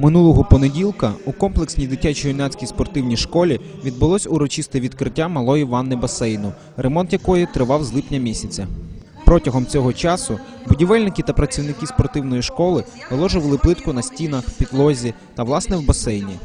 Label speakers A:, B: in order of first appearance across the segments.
A: Минулого понеділка у комплексній дитячо-юнацькій спортивній школі відбулось урочисте відкриття малої ванни басейну, ремонт якої тривав з липня місяця. Протягом цього часу будівельники та працівники спортивної школи виложували плитку на стінах, підлозі та власне в басейні.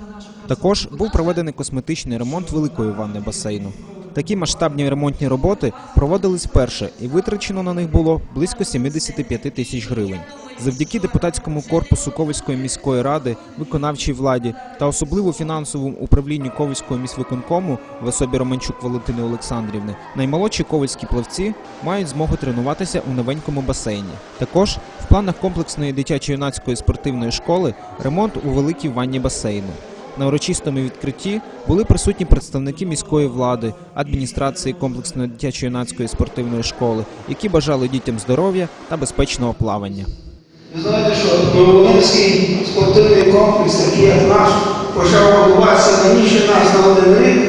A: Також був проведений косметичний ремонт великої ванни басейну. Такі масштабні ремонтні роботи проводились вперше, і витрачено на них було близько 75 тисяч гривень. Завдяки депутатському корпусу Ковальської міської ради, виконавчій владі та особливо фінансовому управлінню Ковальського міськвиконкому в особі Романчук Валентини Олександрівни, наймолодші ковальські плавці мають змогу тренуватися у новенькому басейні. Також в планах комплексної дитячо-юнацької спортивної школи ремонт у великій ванні басейну. На урочистому відкритті були присутні представники міської влади, адміністрації комплексної дитячо-юнацької спортивної школи, які бажали дітям здоров'я та безпечного плавання.
B: Ви знаєте, що Нововолинський спортивний комплекс, такий як наш, почав будуватися раніше нас на один рік,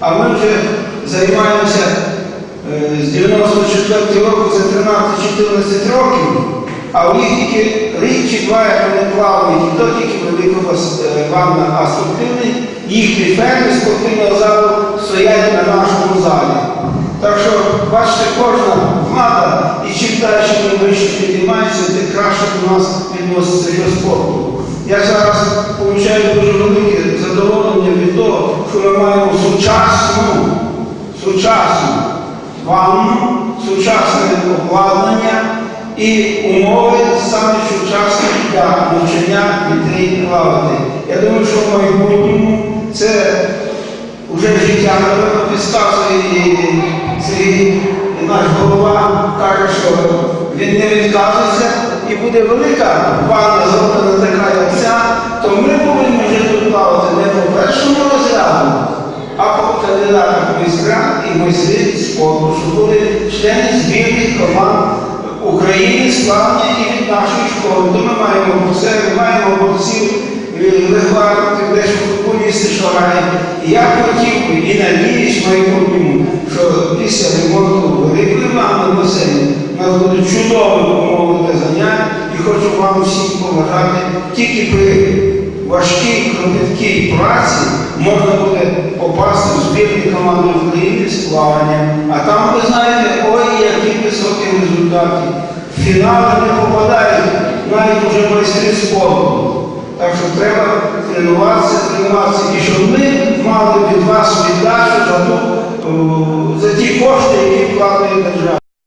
B: а ми вже займаємося е, з 94 року, це 13-14 років, а у них тільки рік чи два, як вони плавають, і то тільки велика бас- е, ванна, а їхні ферми спортивного залу стоять на нашому залі. Так що, бачите, кожна влада, і чим далі ми вище підіймається, тим краще до нас відноситься до спорту. Я зараз отримую дуже велике задоволення від того, що ми маємо сучасну, сучасну ванну, сучасне обладнання і умови саме сучасні для навчання дітей плавати. Я думаю, що в майбутньому це Уже життя підказує і цей наш голова каже, що він не відказується буде велика ванна зроблена така, як то ми повинні тут плавати не по першому розряду, а по кандидатах майстра і майстри спорту, що були члени збірних команд України, славні і від нашої школи. То ми маємо боксерів, маємо борців, легварів, десь футболісти, що грають. І я хотів і надіюсь майбутньому, що вам всім побажати тільки при важкій, кропіткій праці можна буде попасти в збірні команди України з плавання. А там, ви знаєте, ой, які високі результати. Фінали не попадають навіть уже майстри спорту. Так що треба тренуватися, тренуватися, і щоб ми мали від вас віддачу за, ту, за ті кошти, які вкладає держава.